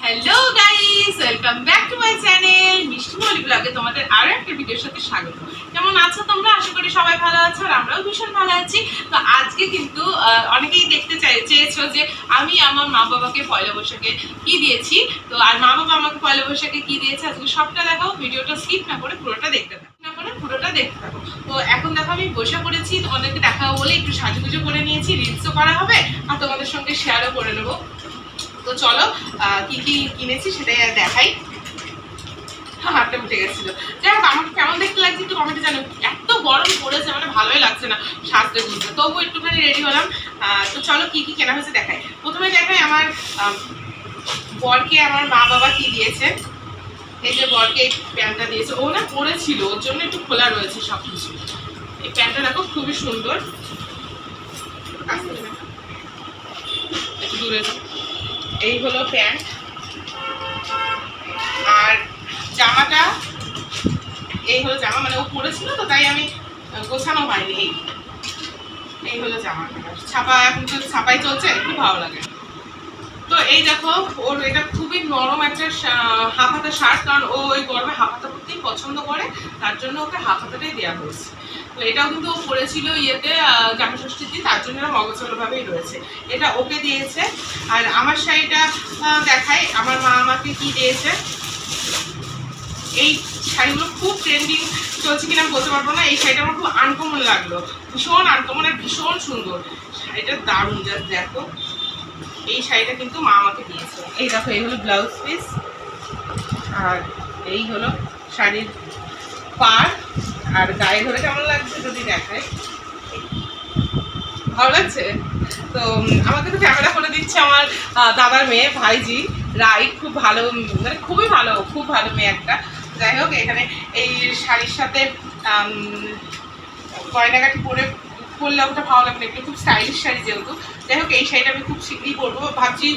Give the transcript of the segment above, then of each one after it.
Hello guys welcome back to my channel Mishti Moli ব্লগে তোমাদের আরও একটা ভিডিওর সাথে স্বাগত। কেমন আছো তোমরা? আশা করি সবাই ভালো আছো আর আমরাও ভীষণ ভালো আছি। তো আজকে কিন্তু অনেকেই দেখতে চাই, চেয়েছো যে আমি আমার মা বাবাকে পয়লা বৈশাখে কি দিয়েছি? তো আর মা বাবা আমাকে পয়লা বৈশাখে কি দিয়েছে? আজকে সবটা দেখাও ভিডিওটা স্কিপ না করে পুরোটা দেখতে থাকো। না করে পুরোটা দেখতে থাকো। তো এখন দেখো আমি বসে পড়েছি, তোমাদেরকে দেখাবো বলে একটু সাজুগুজু করে নিয়েছি রিলসও করা হবে, আর তোমাদের সঙ্গে শেয়ারও করে নেব। তো চলো কি কি কিনেছি সেটাই দেখাই। হাতটা উঠে কেমন দেখতে লাগছে জানো মানে ভালোই লাগছে না একটুখানি রেডি হলাম। তো চলো, কি কি কেনা হয়েছে দেখাই। প্রথমে দেখাই আমার বরকে আমার মা বাবা কি দিয়েছে। এই যে বরকে এই প্যান্টটা দিয়েছে, ও না পরেছিল, ওর জন্য একটু খোলা রয়েছে সব কিছু এই প্যান্টটা দেখো, খুবই সুন্দর। একটু দূরে এই হলো প্যান্ট। আর জামাটা, এই হলো জামা মানে ও পরেছিল তো, তাই আমি গোছানো হয়নি। এই হলো জামাটা ছাপা, এখন তো ছাপাই চলছে খুব ভালো লাগে। তো এই দেখো ওর এটা খুবই নরম একটা হাফ হাতা শার্ট কারণ ও ওই গরমে হাফ হাতা পরতেই পছন্দ করে তার জন্য ওকে হাফ হাতাটাই দেওয়া হয়েছে। তো এটাও কিন্তু ও পরেছিল ইয়েতে আহ, জামা দিন তার জন্য মগজলভাবেই রয়েছে। এটা ওকে দিয়েছে আর আমার শাড়িটা দেখাই আমার মা আমাকে কি দিয়েছে। এই শাড়িগুলো খুব ট্রেন্ডিং চলছে কিনা আমি বলতে পারব না এই শাড়িটা আমার খুব আনকমন লাগল। ভীষণ আনকমন আর ভীষণ সুন্দর। শাড়িটা দারুণ যা দেখো। এই শাড়িটা কিন্তু মা আমাকে দিয়েছে। এই দেখো, এই হলো ব্লাউজ পিস আর এই হলো শাড়ির পার আর গায়ে ধরে কেমন লাগছে যদি দেখায় ভালো লাগছে? তো আমাকে তো ক্যামেরা করে দিচ্ছে আমার দাদার মেয়ে ভাইজি, রাই, খুব ভালো মানে খুবই ভালো, খুব ভালো মেয়ে একটা। যাই হোক, এখানে এই শাড়ির সাথে গয়নাগাটি পরে পরলে ওটা ভালো লাগবে একটু খুব স্টাইলিশ শাড়ি যেহেতু। যাই হোক, এই শাড়িটা আমি খুব শীঘ্রই পরবো। ভাবছি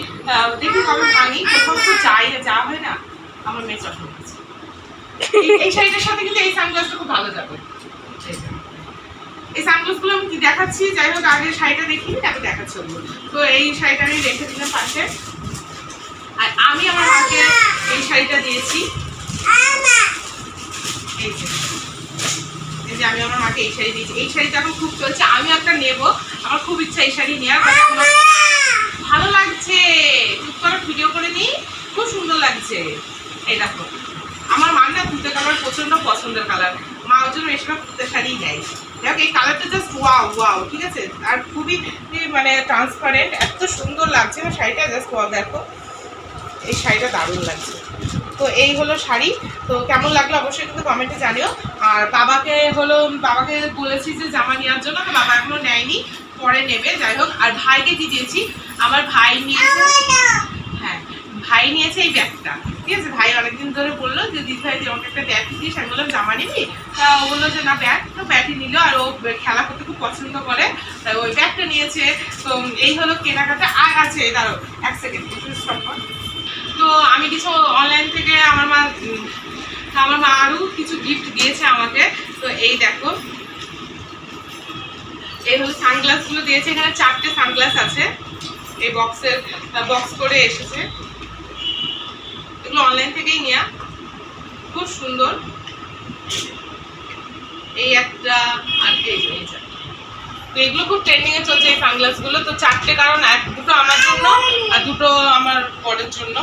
দেখি কবে ভাঙি, কোথাও তো যাই না যা হয় না, আমার মেয়ে চশমা এই- শাড়িটার সাথে কিন্তু এই সানগ্লাসটা খুব ভালো যাবে। এই সানগ্লাসগুলো আমি কি দেখাচ্ছি? যাই হোক, আগে শাড়িটা দেখিনি তারপর দেখাচ্ছি তো এই শাড়িটা আমি রেখে দিলাম পাশে। আর আমি আমার মাকে এই শাড়িটা দিয়েছি। এই এই যে আমি আমার মাকে এই শাড়ি দিয়েছি। এই শাড়িটা এখন খুব চলছে আমি একটা নেব। আমার খুব ইচ্ছা এই শাড়ি নেওয়ার ভালো লাগছে। চুপ করে, ভিডিও করে নিই। খুব সুন্দর লাগছে। এই দেখো, আমার মার না তুতে কালার প্রচণ্ড পছন্দের কালার। মা ওর জন্য এসব শাড়িই নেয়। দেখো এই কালারটা জাস্ট ওয়াও ওয়াও ঠিক আছে? আর খুবই মানে ট্রান্সপারেন্ট এত সুন্দর লাগছে। না শাড়িটা জাস্ট ওয়াও দেখো। এই শাড়িটা দারুণ লাগছে। তো এই হলো শাড়ি। তো কেমন লাগল অবশ্যই কিন্তু কমেন্টে জানিও। আর বাবাকে হলো বাবাকে বলেছি যে জামা নেওয়ার জন্য তো বাবা এখনও নেয়নি পরে নেবে যাই হোক। আর ভাইকে কি দিয়েছি? আমার ভাই নিয়েছে হ্যাঁ ভাই নিয়েছে এই ব্যাগটা। ঠিক আছে? ভাই অনেকদিন ধরে বলল যে দিদি ভাই যে আমাকে একটা ব্যাগ দিস আমি বললাম জামা নিবি? তা ও বলল যে না ব্যাগ। তো ব্যাগই নিল আর ও খেলা করতে খুব পছন্দ করে। তাই ওই ব্যাগটা নিয়েছে। তো এই হলো কেনাকাটা। আর আছে দাঁড়ো এক সেকেন্ড তো আমি কিছু অনলাইন থেকে আমার মা আমার মা আরও কিছু গিফট দিয়েছে আমাকে। তো এই দেখো। এই হলো সানগ্লাসগুলো দিয়েছে। এখানে চারটে সানগ্লাস আছে। এই বক্সের বক্স করে এসেছে। এগুলো অনলাইন থেকেই নেওয়া খুব সুন্দর। এই একটা আর যে, তো এগুলো খুব ট্রেন্ডিং এ চলছে এই সানগ্লাসগুলো তো চারটে কারণ এক দুটো আমার জন্য আর দুটো আমার বরের জন্য।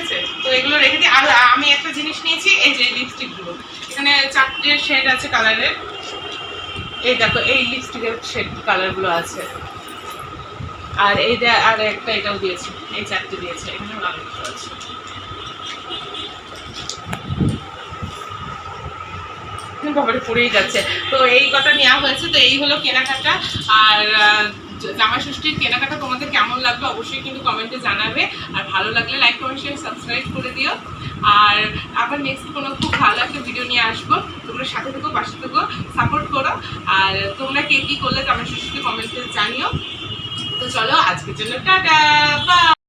আছে? তো এগুলো রেখে দিই আর আমি একটা জিনিস নিয়েছি, এই যে লিপস্টিকগুলো এখানে চারটে শেড আছে কালারের এই দেখো, এই লিপস্টিকের শেড কালারগুলো আছে। আর এই আর একটা এটাও দিয়েছে, এই চারটে দিয়েছে এখানে আরও আছে। পড়েই যাচ্ছে। তো এই কথা নেওয়া হয়েছে, তো এই হলো কেনাকাটা। আর জামা ষষ্ঠীর কেনাকাটা তোমাদের কেমন লাগল অবশ্যই কিন্তু কমেন্টে জানাবে। আর ভালো লাগলে লাইক কমেন্ট শেয়ার সাবস্ক্রাইব করে দিও। আর আবার নেক্সট কোনো খুব ভালো একটা ভিডিও নিয়ে আসব। তোমরা সাথে থেকো, পাশে থেকো সাপোর্ট করো। আর তোমরা কে কী করলে জামা ষষ্ঠীতে কমেন্টে জানিও। তো চলো, আজকের জন্য টাটা বা